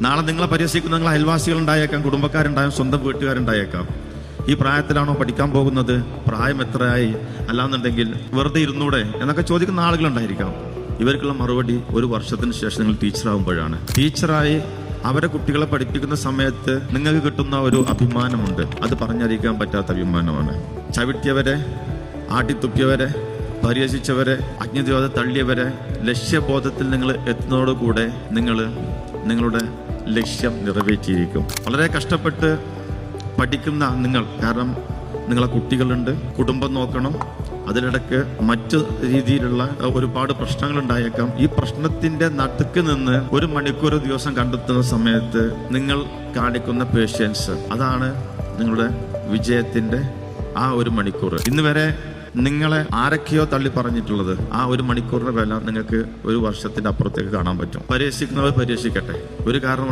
നാളെ നിങ്ങളെ പരിഹസിക്കുന്ന നിങ്ങൾ അയൽവാസികൾ ഉണ്ടായേക്കാം കുടുംബക്കാരുണ്ടായേക്കാം സ്വന്തം വീട്ടുകാരുണ്ടായേക്കാം. ഈ പ്രായത്തിലാണോ പഠിക്കാൻ പോകുന്നത്? പ്രായം എത്രയായി? അല്ലാന്നുണ്ടെങ്കിൽ വെറുതെ ഇരുന്നൂടെ എന്നൊക്കെ ചോദിക്കുന്ന ആളുകളുണ്ടായിരിക്കാം. ഇവർക്കുള്ള മറുപടി ഒരു വർഷത്തിന് ശേഷം നിങ്ങൾ ടീച്ചറാകുമ്പോഴാണ് ടീച്ചറായി അവരെ കുട്ടികളെ പഠിപ്പിക്കുന്ന സമയത്ത് നിങ്ങൾക്ക് കിട്ടുന്ന ഒരു അഭിമാനമുണ്ട്. അത് പറഞ്ഞറിയിക്കാൻ പറ്റാത്ത അഭിമാനമാണ്. ചവിട്ടിയവരെ ആട്ടിത്തുപ്പിയവരെ പരിഹസിച്ചവരെ അജ്ഞതയോടെ തള്ളിയവരെ ലക്ഷ്യബോധത്തിൽ നിങ്ങൾ എത്തുന്നതോടുകൂടെ നിങ്ങൾ നിങ്ങളുടെ ലക്ഷ്യം നിറവേറ്റിയിരിക്കും. വളരെ കഷ്ടപ്പെട്ട് പഠിക്കുന്ന നിങ്ങൾ കാരണം നിങ്ങളെ കുട്ടികളുണ്ട് കുടുംബം നോക്കണം. അതിനിടയ്ക്ക് മറ്റ് രീതിയിലുള്ള ഒരുപാട് പ്രശ്നങ്ങൾ ഉണ്ടായേക്കാം ഈ പ്രശ്നത്തിന്റെ നടുക്ക് നിന്ന് ഒരു മണിക്കൂർ ദിവസം കണ്ടെത്തുന്ന സമയത്ത് നിങ്ങൾ കാണിക്കുന്ന പേഷ്യൻസ് അതാണ് നിങ്ങളുടെ വിജയത്തിന്റെ ആ ഒരു മണിക്കൂർ. ഇന്ന് വരെ നിങ്ങളെ ആരൊക്കെയോ തള്ളി പറഞ്ഞിട്ടുള്ളത് ആ ഒരു മണിക്കൂറിന്റെ വില നിങ്ങൾക്ക് ഒരു വർഷത്തിന്റെ അപ്പുറത്തേക്ക് കാണാൻ പറ്റും. പരീക്ഷിക്കുന്നവർ പരീക്ഷിക്കട്ടെ. ഒരു കാരണം